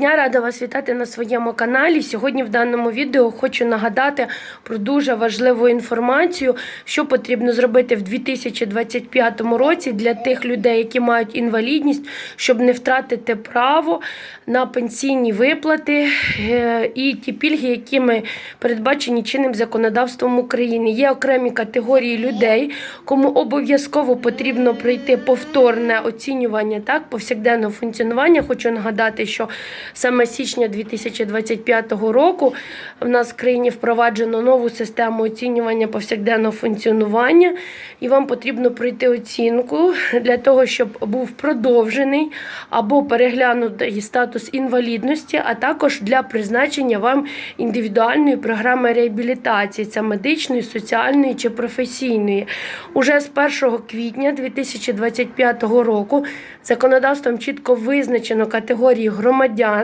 Дня рада вас вітати на своєму каналі. Сьогодні в даному відео хочу нагадати про дуже важливу інформацію, що потрібно зробити в 2025 році для тих людей, які мають інвалідність, щоб не втратити право на пенсійні виплати е, і ті пільги, якими передбачені чинним законодавством України. Є окремі категорії людей, кому обов'язково потрібно пройти повторне оцінювання так повсякденного функціонування. Хочу нагадати, що саме січня 2025 року в нас в країні впроваджено нову систему оцінювання повсякденного функціонування, і вам потрібно пройти оцінку для того, щоб був продовжений або переглянутий статус інвалідності, а також для призначення вам індивідуальної програми реабілітації, це медичної, соціальної чи професійної. Уже з 1 квітня 2025 року законодавством чітко визначено категорії громадян,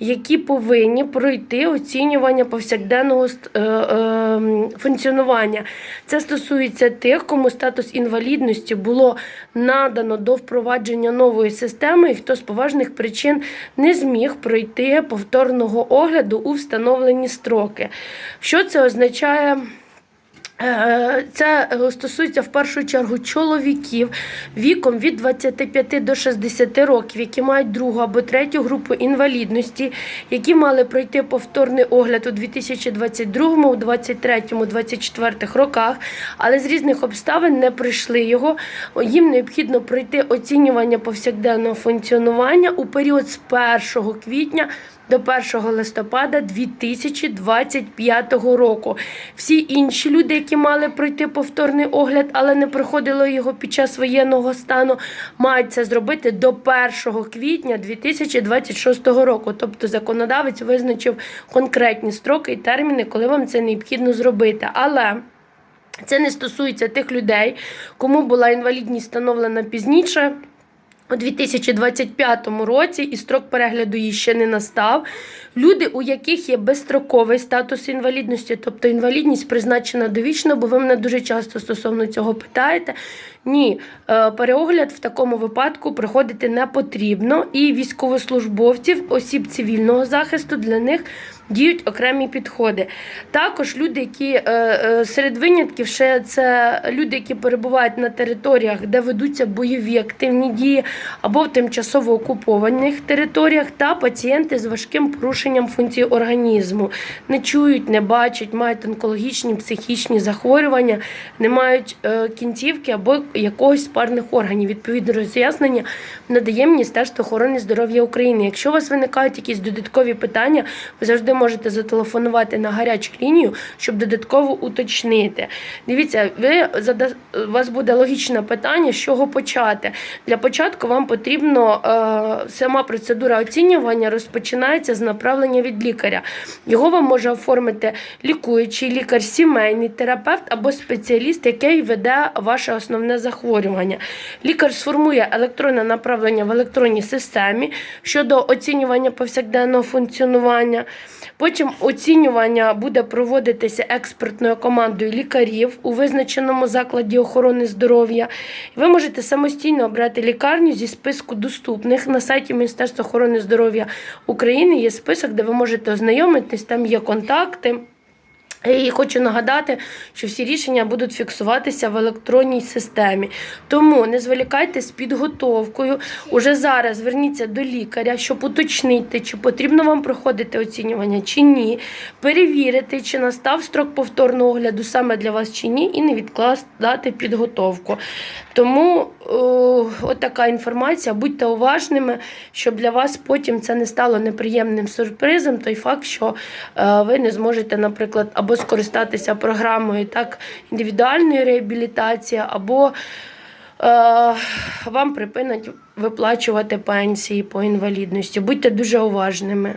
які повинні пройти оцінювання повсякденного е, е, функціонування. Це стосується тих, кому статус інвалідності було надано до впровадження нової системи, і хто з поважних причин не зміг пройти повторного огляду у встановлені строки. Що це означає? Е, Це е, стосується в першу чергу чоловіків віком від 25 до 60 років, які мають другу або третю групу інвалідності, які мали пройти повторний огляд у 2022, 2023, 2024 роках, але з різних обставин не пройшли його. Їм необхідно пройти оцінювання повсякденного функціонування у період з 1 квітня до 1 листопада 2025 року. Всі інші люди, які мали пройти повторний огляд, але не проходили його під час воєнного стану, мають це зробити до 1 квітня 2026 року. Тобто законодавець визначив конкретні строки і терміни, коли вам це необхідно зробити. Але це не стосується тих людей, кому була інвалідність встановлена пізніше. У 2025 році і строк перегляду її ще не настав. Люди, у яких є безстроковий статус інвалідності, тобто інвалідність призначена довічно, бо ви мене дуже часто стосовно цього питаєте. Ні, е, переогляд в такому випадку проходити не потрібно. І військовослужбовців, осіб цивільного захисту для них діють окремі підходи. Також люди, які е, е, серед винятків, ще це люди, які перебувають на територіях, де ведуться бойові активні дії, або в тимчасово окупованих територіях, та пацієнти з важким порушенням функції організму, не чують, не бачать, мають онкологічні, психічні захворювання, не мають е, кінцівки або якогось парних органів. Відповідне роз'яснення надає Міністерство охорони здоров'я України. Якщо у вас виникають якісь додаткові питання, ви завжди можете зателефонувати на гарячу лінію, щоб додатково уточнити. Дивіться, ви у вас буде логічне питання, з чого почати. Для початку вам потрібно е, сама процедура оцінювання розпочинається з направлення від лікаря. Його вам може оформити лікуючий лікар, сімейний терапевт або спеціаліст, який веде ваше основне захворювання. Лікар сформує електронне направлення в електронній системі щодо оцінювання повсякденного функціонування. Потім оцінювання буде проводитися експертною командою лікарів у визначеному закладі охорони здоров'я. Ви можете самостійно обрати лікарню зі списку доступних на сайті Міністерства охорони здоров'я України. Є список, де ви можете ознайомитись, там є контакти. І хочу нагадати, що всі рішення будуть фіксуватися в електронній системі. Тому не зволікайте з підготовкою. Уже зараз зверніться до лікаря, щоб уточнити, чи потрібно вам проходити оцінювання чи ні. Перевірити, чи настав строк повторного огляду саме для вас чи ні, і не відкладати підготовку. Тому от інформація. Будьте уважними, щоб для вас потім це не стало неприємним сюрпризом. Той факт, що е, ви не зможете, наприклад, або скористатися програмою так, індивідуальної реабілітації, або е, вам припинять виплачувати пенсії по інвалідності. Будьте дуже уважними.